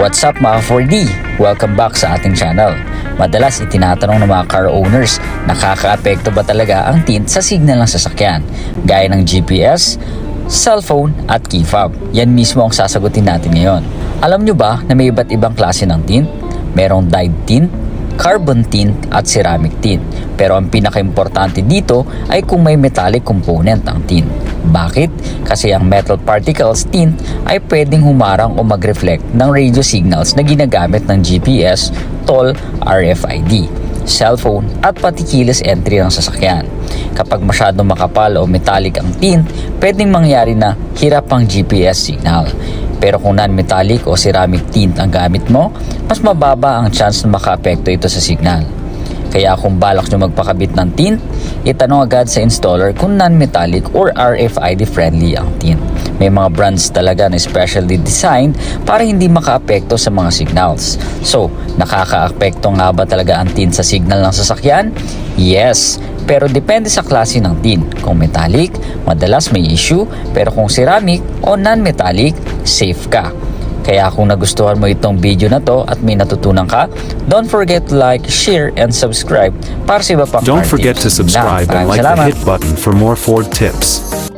What's up mga 4D? Welcome back sa ating channel. Madalas itinatanong ng mga car owners, nakakaapekto ba talaga ang tint sa signal ng sasakyan? Gaya ng GPS, cellphone at key fob. Yan mismo ang sasagutin natin ngayon. Alam nyo ba na may iba't ibang klase ng tint? Merong dyed tint, carbon tint at ceramic tint. Pero ang pinakaimportante dito ay kung may metallic component ang tint. Bakit? Kasi ang metal particles tint ay pwedeng humarang o mag-reflect ng radio signals na ginagamit ng GPS, toll, RFID, cellphone at pati keyless entry ng sasakyan. Kapag masyadong makapal o metallic ang tint, pwedeng mangyari na hirap ang GPS signal. Pero kung non-metallic o ceramic tint ang gamit mo, mas mababa ang chance na makaapekto ito sa signal. Kaya kung balak nyo magpakabit ng tint, itanong agad sa installer kung non-metallic or RFID friendly ang tint. May mga brands talaga na specially designed para hindi makaapekto sa mga signals. So, nakakaapekto nga ba talaga ang tint sa signal ng sasakyan? Yes, pero depende sa klase ng tint. Kung metallic, madalas may issue, pero kung ceramic o non-metallic, safe ka. Kaya kung nagustuhan mo itong video na to at may natutunan ka, don't forget to like, share, and subscribe para sa iba pang Don't forget to subscribe and like the hit button for more Ford tips.